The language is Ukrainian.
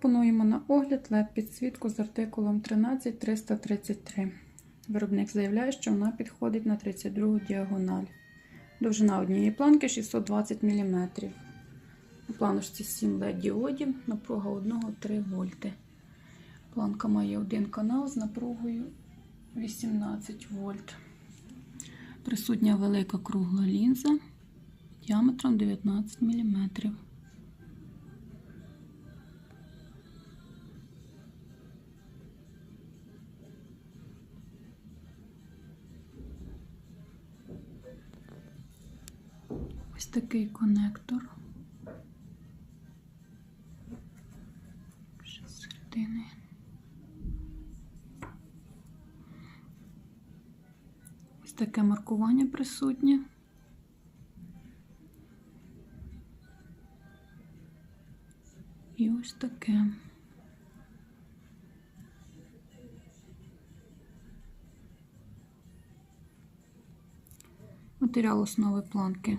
Пропонуємо на огляд led підсвітку з артикулом 13333. Виробник заявляє, що вона підходить на 32 діагональ. Довжина однієї планки 620 мм. У планочці 7 LED діодів, напруга 1-3 вольти. Планка має один канал з напругою 18 вольт. Присутня велика кругла лінза діаметром 19 мм. Ось такий конектор. Ще з середини. Ось таке маркування присутнє. І ось таке. Матеріал основи планки